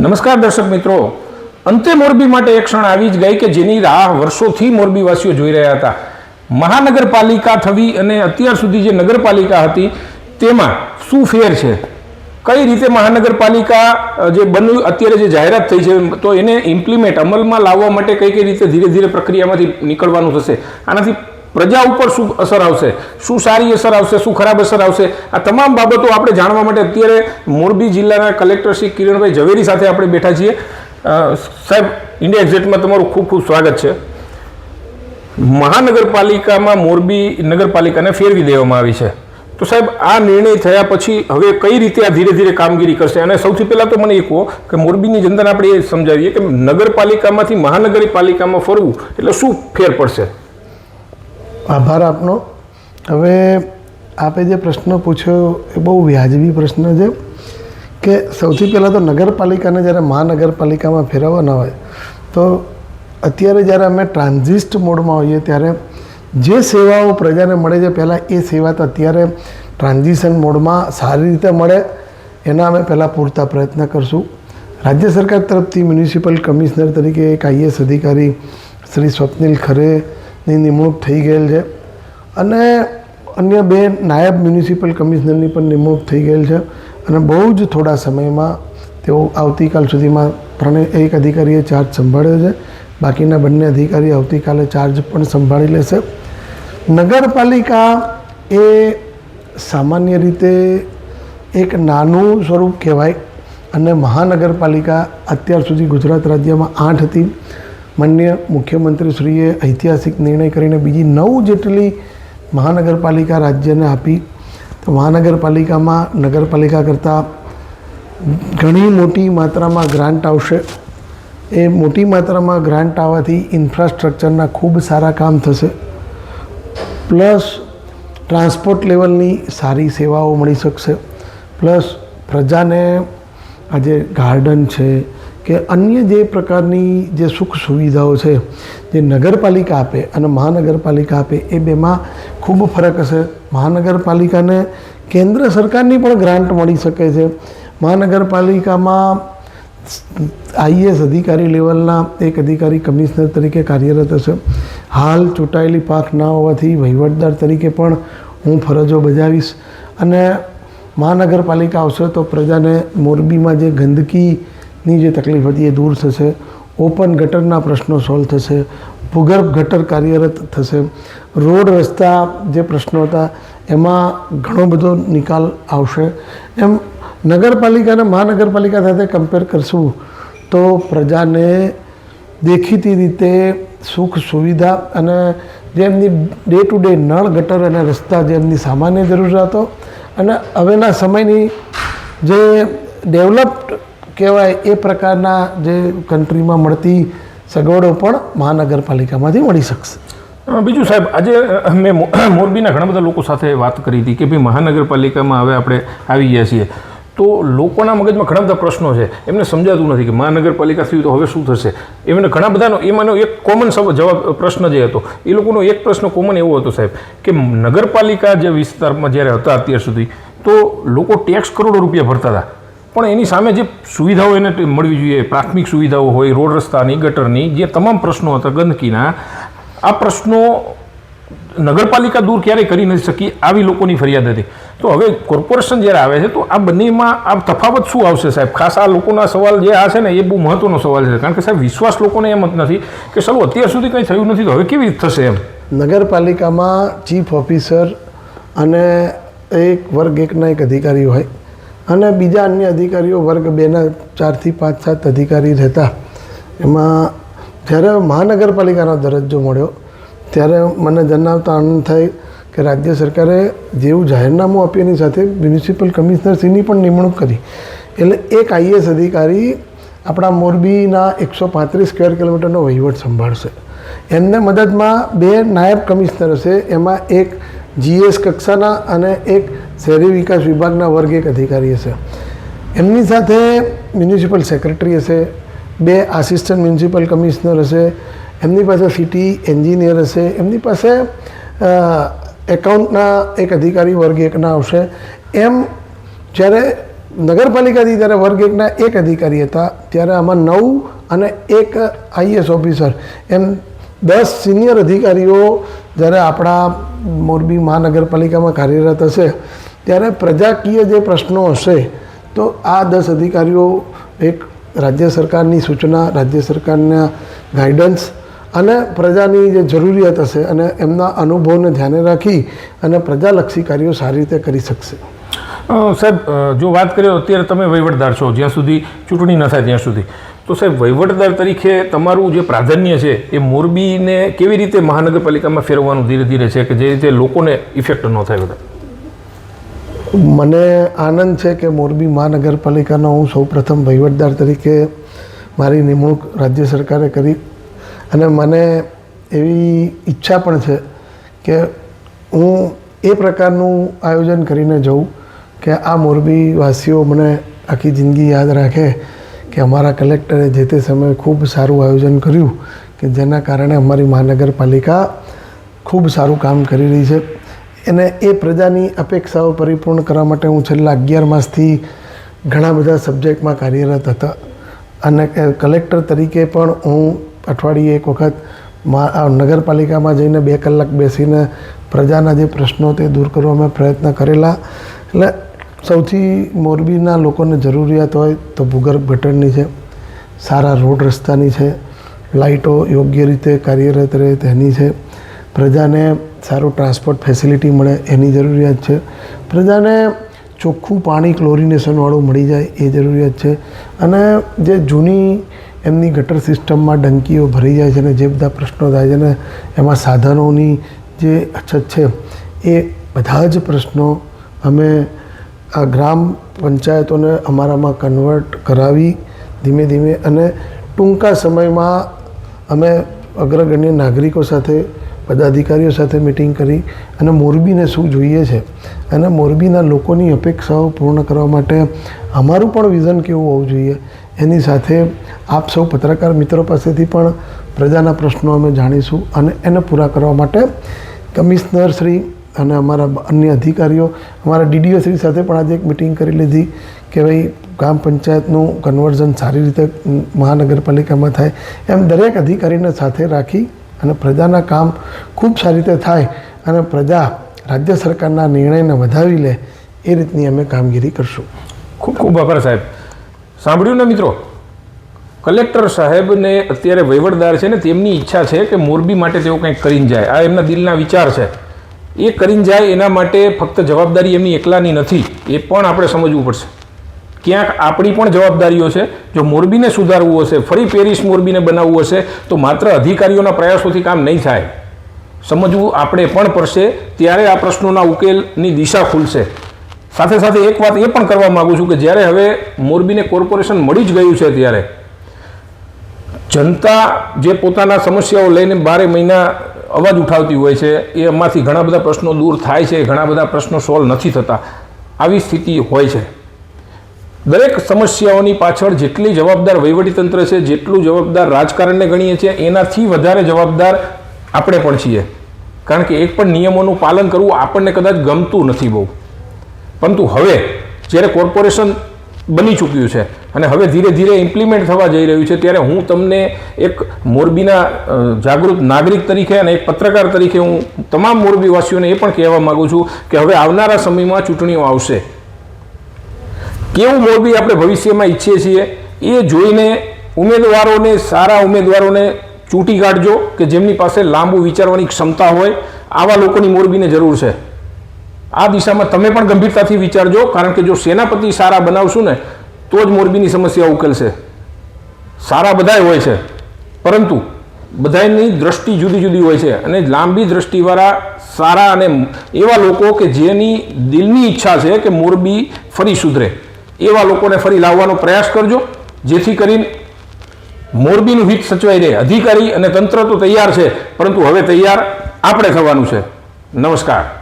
નમસ્કાર દર્શક મિત્રો. અંતે મોરબી માટે એક ક્ષણ આવી જ ગઈ કે જેની રાહ વર્ષોથી મોરબીવાસીઓ જોઈ રહ્યા હતા. મહાનગરપાલિકા થવી અને અત્યાર સુધી જે નગરપાલિકા હતી, તેમાં શું ફેર છે? કઈ રીતે મહાનગરપાલિકા જે બન્યું, અત્યારે જે જાહેરાત થઈ છે, તો એને ઇમ્પ્લિમેન્ટ અમલમાં લાવવા માટે કઈ કઈ રીતે ધીરે ધીરે પ્રક્રિયામાંથી નીકળવાનું થશે? આનાથી પ્રજા ઉપર શું અસર આવશે? શું સારી અસર આવશે? શું ખરાબ અસર આવશે? આ તમામ બાબતો આપણે જાણવા માટે અત્યારે મોરબી જિલ્લાના કલેક્ટર શ્રી કિરણભાઈ ઝવેરી સાથે આપણે બેઠા છીએ. સાહેબ ઇન્ડિયા એક્ઝેટમાં તમારું ખૂબ ખૂબ સ્વાગત છે. મહાનગરપાલિકામાં મોરબી નગરપાલિકાને ફેરવી દેવામાં આવી છે. તો સાહેબ, આ નિર્ણય થયા પછી હવે કઈ રીતે આ ધીરે ધીરે કામગીરી કરશે? અને સૌથી પહેલાં તો મને એ કહો કે મોરબીની જનતાને આપણે એ સમજાવીએ કે નગરપાલિકામાંથી મહાનગરપાલિકામાં ફરવું એટલે શું ફેર પડશે? આભાર આપનો. હવે આપે જે પ્રશ્ન પૂછ્યો, એ બહુ વ્યાજબી પ્રશ્ન છે કે સૌથી પહેલાં તો નગરપાલિકાને જ્યારે મહાનગરપાલિકામાં ફેરવવાના હોય, તો અત્યારે જ્યારે અમે ટ્રાન્ઝિસ્ટ મોડમાં હોઈએ ત્યારે જે સેવાઓ પ્રજાને મળે છે, પહેલાં એ સેવા તો અત્યારે ટ્રાન્ઝિશન મોડમાં સારી રીતે મળે, એના અમે પહેલાં પૂરતા પ્રયત્ન કરશું. રાજ્ય સરકાર તરફથી મ્યુનિસિપલ કમિશનર તરીકે એક આઈએસ અધિકારી શ્રી સ્વપ્નિલ ખરેની નિમણૂક થઈ ગયેલ છે. અને અન્ય બે નાયબ મ્યુનિસિપલ કમિશનરની પણ નિમણૂક થઈ ગયેલ છે. અને બહુ જ થોડા સમયમાં તેઓ આવતીકાલ સુધીમાં ત્રણેય, એક અધિકારીએ ચાર્જ સંભાળ્યો છે. બાકીના બંને અધિકારી આવતીકાલે ચાર્જ પણ સંભાળી લેશે. નગરપાલિકા એ સામાન્ય રીતે એક નાનું સ્વરૂપ કહેવાય અને મહાનગરપાલિકા અત્યાર સુધી ગુજરાત રાજ્યમાં આઠ હતી. માન્ય મુખ્યમંત્રીશ્રીએ ઐતિહાસિક નિર્ણય કરીને બીજી નવ જેટલી મહાનગરપાલિકા રાજ્યને આપી. તો મહાનગરપાલિકામાં નગરપાલિકા કરતાં ઘણી મોટી માત્રામાં ગ્રાન્ટ આવશે. એ મોટી માત્રામાં ગ્રાન્ટ આવવાથી ઇન્ફ્રાસ્ટ્રક્ચરના ખૂબ સારા કામ થશે. પ્લસ ટ્રાન્સપોર્ટ લેવલની સારી સેવાઓ મળી શકશે. પ્લસ પ્રજાને આજે ગાર્ડન છે કે અન્ય જે પ્રકારની જે સુખ સુવિધાઓ છે, જે નગરપાલિકા આપે અને મહાનગરપાલિકા આપે, એ બેમાં ખૂબ ફરક હશે. મહાનગરપાલિકાને કેન્દ્ર સરકારની પણ ગ્રાન્ટ મળી શકે છે. મહાનગરપાલિકામાં આઈએસ અધિકારી લેવલના એક અધિકારી કમિશનર તરીકે કાર્યરત હશે. હાલ ચૂંટાયેલી પાક ના હોવાથી વહીવટદાર તરીકે પણ હું ફરજો બજાવીશ. અને મહાનગરપાલિકા આવશે તો પ્રજાને મોરબીમાં જે ગંદકીની જે તકલીફ હતી એ દૂર થશે. ઓપન ગટરના પ્રશ્નો સોલ્વ થશે. ભૂગર્ભ ગટર કાર્યરત થશે. રોડ રસ્તા જે પ્રશ્નો હતા, એમાં ઘણો બધો નિકાલ આવશે. એમ નગરપાલિકા અને મહાનગરપાલિકા સાથે કમ્પેર કરશું, તો પ્રજાને દેખીતી રીતે સુખ સુવિધા અને જે એમની ડે ટુ ડે નળ ગટર અને રસ્તા જે એમની સામાન્ય જરૂરિયાતો અને હવેના સમયની જે ડેવલપ્ડ કહેવાય એ પ્રકારના જે કન્ટ્રીમાં મળતી સગવડો પણ મહાનગરપાલિકામાંથી મળી શકશે. બીજું સાહેબ, આજે મેં મોરબીના ઘણા બધા લોકો સાથે વાત કરી હતી કે ભાઈ મહાનગરપાલિકામાં હવે આપણે આવી ગયા છીએ. તો લોકોના મગજમાં ઘણા બધા પ્રશ્નો છે. એમને સમજાતું નથી કે મહાનગરપાલિકા થયું તો હવે શું થશે? એમને ઘણા બધાનો, એમાંનો એક કોમન જવાબ પ્રશ્ન જે હતો, એ લોકોનો એક પ્રશ્ન કોમન એવો હતો સાહેબ કે નગરપાલિકા જે વિસ્તારમાં જ્યારે હતા અત્યાર સુધી, તો લોકો ટેક્સ કરોડો રૂપિયા ભરતા હતા. પણ એની સામે જે સુવિધાઓ એને મળવી જોઈએ, પ્રાથમિક સુવિધાઓ હોય, રોડ રસ્તાની, ગટરની, જે તમામ પ્રશ્નો હતા ગંદકીના, આ પ્રશ્નો નગરપાલિકા દૂર ક્યારેય કરી નથી શકી, આવી લોકોની ફરિયાદ હતી. તો હવે કોર્પોરેશન જ્યારે આવે છે, તો આ બંનેમાં આ તફાવત શું આવશે સાહેબ? ખાસ આ લોકોના સવાલ જે આ છે ને, એ બહુ મહત્વનો સવાલ છે. કારણ કે સાહેબ, વિશ્વાસ લોકોને એમ જ નથી કે ચલો, અત્યાર સુધી કંઈ થયું નથી, તો હવે કેવી રીતે થશે એમ? નગરપાલિકામાં ચીફ ઓફિસર અને એક વર્ગ એકના એક અધિકારી હોય અને બીજા અન્ય અધિકારીઓ વર્ગ બેના ચારથી પાંચ, સાત અધિકારી રહેતા. એમાં જ્યારે મહાનગરપાલિકાનો દરજ્જો મળ્યો, ત્યારે મને જણાવતા આનંદ થાય કે રાજ્ય સરકારે જેવું જાહેરનામું આપ્યું એની સાથે મ્યુનિસિપલ કમિશનરશ્રીની પણ નિમણૂક કરી. એટલે એક આઈએસ અધિકારી આપણા મોરબીના એકસો પાંત્રીસ સ્ક્વેર કિલોમીટરનો વહીવટ સંભાળશે. એમને મદદમાં બે નાયબ કમિશનર હશે, એમાં એક જીએસ કક્ષાના અને એક શહેરી વિકાસ વિભાગના વર્ગ એક અધિકારી હશે. એમની સાથે મ્યુનિસિપલ સેક્રેટરી હશે, બે આસિસ્ટન્ટ મ્યુનિસિપલ કમિશનર હશે, એમની પાસે સિટી એન્જિનિયર હશે, એમની પાસે એકાઉન્ટના એક અધિકારી વર્ગ એકના આવશે. એમ જ્યારે નગરપાલિકાથી જ્યારે વર્ગ એકના એક અધિકારી હતા, ત્યારે આમાં નવ અને એક આઈએસ ઓફિસર. એમ દસ સિનિયર અધિકારીઓ જ્યારે આપણા મોરબી મહાનગરપાલિકામાં કાર્યરત હશે ત્યારે પ્રજાકીય જે પ્રશ્નો હશે, તો આ દસ અધિકારીઓ, એક રાજ્ય સરકારની સૂચના, રાજ્ય સરકારના ગાઈડન્સ અને પ્રજાની જે જરૂરિયાત હશે અને એમના અનુભવને ધ્યાને રાખી અને પ્રજાલક્ષી કાર્યો સારી રીતે કરી શકશે. સાહેબ જો વાત કરીએ, અત્યારે તમે વહીવટદાર છો, જ્યાં સુધી ચૂંટણી ન થાય ત્યાં સુધી. તો સાહેબ, વહીવટદાર તરીકે તમારું જે પ્રાધાન્ય છે, એ મોરબીને કેવી રીતે મહાનગરપાલિકામાં ફેરવવાનું ધીરે ધીરે છે, કે જે રીતે લોકોને ઇફેક્ટ ન થાય બધા? મને આનંદ છે કે મોરબી મહાનગરપાલિકાનો હું સૌપ્રથમ વહીવટદાર તરીકે મારી નિમણૂક રાજ્ય સરકારે કરી. અને મને એવી ઈચ્છા પણ છે કે હું એ પ્રકારનું આયોજન કરીને જઉં કે આ મોરબી વાસીઓ મને આખી જિંદગી યાદ રાખે કે અમારા કલેક્ટરે જે તે સમયે ખૂબ સારું આયોજન કર્યું કે જેના કારણે અમારી મહાનગરપાલિકા ખૂબ સારું કામ કરી રહી છે. અને એ પ્રજાની અપેક્ષાઓ પરિપૂર્ણ કરવા માટે હું છેલ્લા અગિયાર માસથી ઘણા બધા સબ્જેક્ટમાં કાર્યરત હતા. અને કલેક્ટર તરીકે પણ હું અઠવાડિયે એક વખત નગરપાલિકામાં જઈને બે કલાક બેસીને પ્રજાના જે પ્રશ્નો તે દૂર કરવા મેં પ્રયત્ન કરેલા. એટલે સૌથી મોરબીના લોકોને જરૂરિયાત હોય તો ભૂગર્ભ ગટરની છે, સારા રોડ રસ્તાની છે, લાઇટો યોગ્ય રીતે કાર્યરત રહે તેની છે. પ્રજાને સારું ટ્રાન્સપોર્ટ ફેસિલિટી મળે એની જરૂરિયાત છે. પ્રજાને ચોખ્ખું પાણી ક્લોરિનેશનવાળું મળી જાય એ જરૂરિયાત છે. અને જે જૂની એમની ગટર સિસ્ટમમાં ડંકીઓ ભરી જાય છે ને જે બધા પ્રશ્નો થાય છે ને એમાં સાધનોની જે અછત છે, એ બધા જ પ્રશ્નો અમે આ ગ્રામ પંચાયતોને અમારામાં કન્વર્ટ કરાવી ધીમે ધીમે અને ટૂંકા સમયમાં અમે અગ્રગણ્ય નાગરિકો સાથે પદાધિકારીઓ સાથે મિટિંગ કરી અને મોરબીને શું જોઈએ છે અને મોરબીના લોકોની અપેક્ષાઓ પૂર્ણ કરવા માટે અમારું પણ વિઝન કેવું હોવું જોઈએ? એની સાથે આપ સૌ પત્રકાર મિત્રો પાસેથી પણ પ્રજાના પ્રશ્નો અમે જાણીશું અને એને પૂરા કરવા માટે કમિશનર શ્રી અને અમારા અન્ય અધિકારીઓ, અમારા ડીડીઓ શ્રી સાથે પણ આજે એક મિટિંગ કરી લીધી કે ભાઈ ગ્રામ પંચાયતનું કન્વર્ઝન સારી રીતે મહાનગરપાલિકામાં થાય એમ દરેક અધિકારીને સાથે રાખી અને પ્રજાના કામ ખૂબ સારી રીતે થાય અને પ્રજા રાજ્ય સરકારના નિર્ણયને વધાવી લે, એ રીતની અમે કામગીરી કરશું. ખૂબ ખૂબ આભાર સાહેબ. સાંભળ્યું ને મિત્રો? કલેક્ટર સાહેબને અત્યારે વહીવટદાર છે ને તેમની ઈચ્છા છે કે મોરબી માટે તેઓ કંઈક કરીને જાય. આ એમના દિલના વિચાર છે. એ કરીને જાય એના માટે ફક્ત જવાબદારી એમની એકલાની નથી. એ પણ આપણે સમજવું પડશે. ક્યાંક આપણી પણ જવાબદારીઓ છે. જો મોરબીને સુધારવું હશે, ફરી પેરિસ મોરબીને બનાવવું હશે, તો માત્ર અધિકારીઓના પ્રયાસોથી કામ નહીં થાય. સમજવું આપણે પણ પડશે, ત્યારે આ પ્રશ્નોના ઉકેલની દિશા ખુલશે. સાથે સાથે એક વાત એ પણ કરવા માગું છું કે જ્યારે હવે મોરબીને કોર્પોરેશન મળી જ ગયું છે ત્યારે, જનતા જે પોતાના સમસ્યાઓ લઈને બારે મહિના અવાજ ઉઠાવતી હોય છે, એ એમાંથી ઘણા બધા પ્રશ્નો દૂર થાય છે, ઘણા બધા પ્રશ્નો સોલ્વ નથી થતા. આવી સ્થિતિ હોય છે. દરેક સમસ્યાઓની પાછળ જેટલી જવાબદાર વહીવટીતંત્ર છે, જેટલું જવાબદાર રાજકારણને ગણીએ છીએ, એનાથી વધારે જવાબદાર આપણે પણ છીએ. કારણ કે એક પણ નિયમોનું પાલન કરવું આપણને કદાચ ગમતું નથી બહુ. પરંતુ હવે જ્યારે કોર્પોરેશન બની ચૂક્યું છે અને હવે ધીરે ધીરે ઇમ્પ્લિમેન્ટ થવા જઈ રહ્યું છે, ત્યારે હું તમને એક મોરબીના જાગૃત નાગરિક તરીકે અને એક પત્રકાર તરીકે હું તમામ મોરબીવાસીઓને એ પણ કહેવા માગું છું કે હવે આવનારા સમયમાં ચૂંટણીઓ આવશે. કેવું મોરબી આપણે ભવિષ્યમાં ઈચ્છીએ છીએ. એ જોઈને ઉમેદવારોને, સારા ઉમેદવારોને ચૂંટી કાઢજો કે જેમની પાસે લાંબુ વિચારવાની ક્ષમતા હોય, આવા લોકોની મોરબીને જરૂર છે. આ દિશામાં તમે પણ ગંભીરતાથી વિચારજો, કારણ કે જો સેનાપતિ સારા બનાવશું ને, તો જ મોરબીની સમસ્યા ઉકેલશે. સારા બધાય હોય છે. પરંતુ બધાની દ્રષ્ટિ જુદી જુદી હોય છે અને લાંબી દ્રષ્ટિવાળા, સારા અને એવા લોકો કે જેની દિલની ઈચ્છા છે કે મોરબી ફરી સુધરે. એવા લોકોને ફરી લાવવાનો પ્રયાસ કરજો. જેથી કરીને મોરબીનું હિત સચવાઈ રહે. અધિકારી અને તંત્ર તો તૈયાર છે, પરંતુ હવે તૈયાર આપણે થવાનું છે. નમસ્કાર.